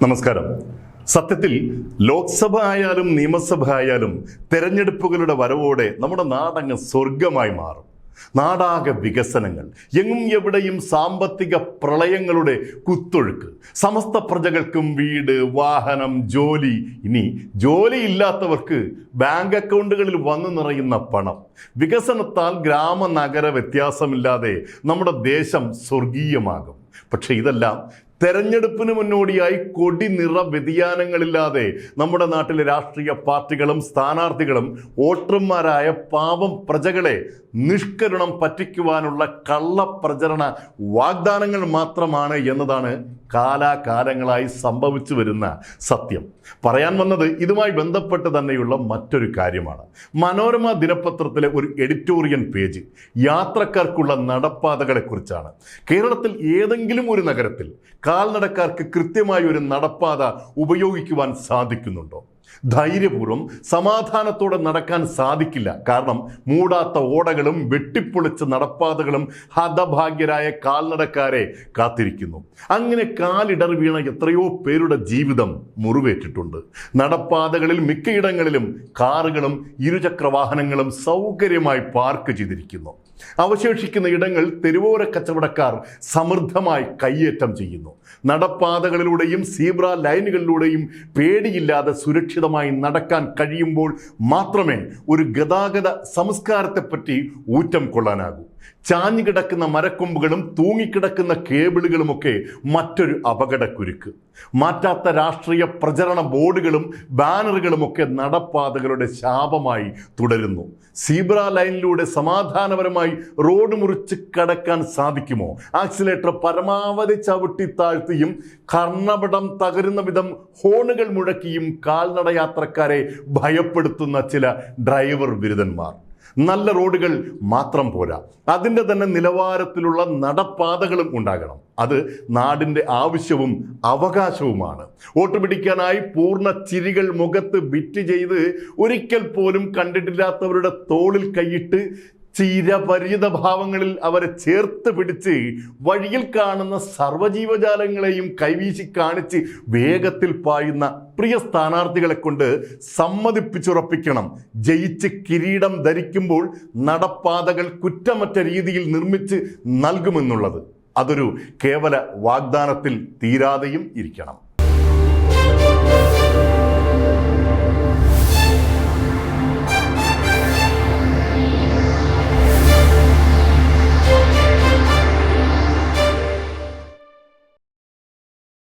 നമസ്കാരം. സത്യത്തിൽ ലോക്സഭ ആയാലും നിയമസഭ ആയാലും തെരഞ്ഞെടുപ്പുകളുടെ വരവോടെ നമ്മുടെ നാടങ്ങ് സ്വർഗമായി മാറും. നാടാകെ വികസനങ്ങൾ എങ്ങും എവിടെയും സാമ്പത്തിക പ്രളയങ്ങളുടെ കുത്തൊഴുക്ക് സമസ്ത പ്രജകൾക്കും വീട് വാഹനം ജോലി ഇനി ജോലി ഇല്ലാത്തവർക്ക് ബാങ്ക് അക്കൗണ്ടുകളിൽ വന്നു നിറയുന്ന പണം. വികസനത്താൽ ഗ്രാമ നഗര വ്യത്യാസമില്ലാതെ നമ്മുടെ ദേശം സ്വർഗീയമാകും. പക്ഷെ ഇതെല്ലാം തെരഞ്ഞെടുപ്പിന് മുന്നോടിയായി കൊടി നിറ വ്യതിയാനങ്ങളില്ലാതെ നമ്മുടെ നാട്ടിലെ രാഷ്ട്രീയ പാർട്ടികളും സ്ഥാനാർത്ഥികളും വോട്ടർമാരായ പാവം പ്രജകളെ നിഷ്കരുണം പറ്റിക്കുവാനുള്ള കള്ളപ്രചരണ വാഗ്ദാനങ്ങൾ മാത്രമാണ് എന്നതാണ് കാലാകാലങ്ങളായി സംഭവിച്ചു വരുന്ന സത്യം. പറയാൻ വന്നത് ഇതുമായി ബന്ധപ്പെട്ട് തന്നെയുള്ള മറ്റൊരു കാര്യമാണ്. മനോരമ ദിനപത്രത്തിലെ ഒരു എഡിറ്റോറിയൽ പേജ് യാത്രക്കാർക്കുള്ള നടപ്പാതകളെക്കുറിച്ചാണ്. കേരളത്തിൽ ഏതെങ്കിലും ഒരു നഗരത്തിൽ കാൽനടക്കാർക്ക് കൃത്യമായ ഒരു നടപ്പാത ഉപയോഗിക്കുവാൻ സാധിക്കുന്നുണ്ടോ? ധൈര്യപൂർവം സമാധാനത്തോടെ നടക്കാൻ സാധിക്കില്ല. കാരണം മൂടാത്ത ഓടകളും വെട്ടിപ്പൊളിച്ച നടപ്പാതകളും ഹതഭാഗ്യരായ കാൽനടക്കാരെ കാത്തിരിക്കുന്നു. അങ്ങനെ കാലിടർ വീണ എത്രയോ പേരുടെ ജീവിതം മുറിവേറ്റിട്ടുണ്ട്. നടപ്പാതകളിൽ മിക്കയിടങ്ങളിലും കാറുകളും ഇരുചക്ര വാഹനങ്ങളും സൗകര്യമായി പാർക്ക് ചെയ്തിരിക്കുന്നു. അവശേഷിക്കുന്ന ഇടങ്ങൾ തെരുവോര കച്ചവടക്കാർ സമൃദ്ധമായി കയ്യേറ്റം ചെയ്യുന്നു. നടപ്പാതകളിലൂടെയും സീബ്ര ലൈനുകളിലൂടെയും പേടിയില്ലാതെ സുരക്ഷിതമായി നടക്കാൻ കഴിയുമ്പോൾ മാത്രമേ ഒരു ഗതാഗത സംസ്കാരത്തെപ്പറ്റി ഊറ്റം കൊള്ളാനാകൂ. ചാഞ്ഞു കിടക്കുന്ന മരക്കൊമ്പുകളും തൂങ്ങിക്കിടക്കുന്ന കേബിളുകളുമൊക്കെ മറ്റൊരു അപകടക്കുരുക്ക്. മാറ്റാത്ത രാഷ്ട്രീയ പ്രചരണ ബോർഡുകളും ബാനറുകളുമൊക്കെ നടപ്പാതകളുടെ ശാപമായി തുടരുന്നു. സീബ്ര ലൈനിലൂടെ സമാധാനപരമായി റോഡ് മുറിച്ച് കടക്കാൻ സാധിക്കുമോ? ആക്സിലേറ്റർ പരമാവധി ചവിട്ടി താഴ്ത്തിയും കർണപടം തകരുന്ന വിധം ഹോണുകൾ മുഴക്കിയും കാൽനട യാത്രക്കാരെ ഭയപ്പെടുത്തുന്ന ചില ഡ്രൈവർ ബിരുദന്മാർ നല്ല റോഡുകൾ മാത്രം പോരാ. അതിന്റെ തന്നെ നിലവാരത്തിലുള്ള നടപ്പാതകളും ഉണ്ടാകണം. അത് നാടിന്റെ ആവശ്യവും അവകാശവുമാണ്. വോട്ട് പിടിക്കാനായി പൂർണ ചിരികൾ മുഖത്ത് ബിറ്റ് ചെയ്ത് ഒരിക്കൽ പോലും കണ്ടിട്ടില്ലാത്തവരുടെ തോളിൽ കൈയിട്ട് ചിരപരിചിത ഭാവങ്ങളിൽ അവരെ ചേർത്ത് പിടിച്ച് വഴിയിൽ കാണുന്ന സർവജീവജാലങ്ങളെയും കൈവീശി കാണിച്ച് വേഗത്തിൽ പായുന്ന പ്രിയ സ്ഥാനാർത്ഥികളെ കൊണ്ട് സമ്മതിപ്പിച്ചുറപ്പിക്കണം. ജയിച്ച് കിരീടം ധരിക്കുമ്പോൾ നടപ്പാതകൾ കുറ്റമറ്റ രീതിയിൽ നിർമ്മിച്ച് നൽകുമെന്നുള്ളത്. അതൊരു കേവല വാഗ്ദാനത്തിൽ തീരാതെയും ഇരിക്കണം.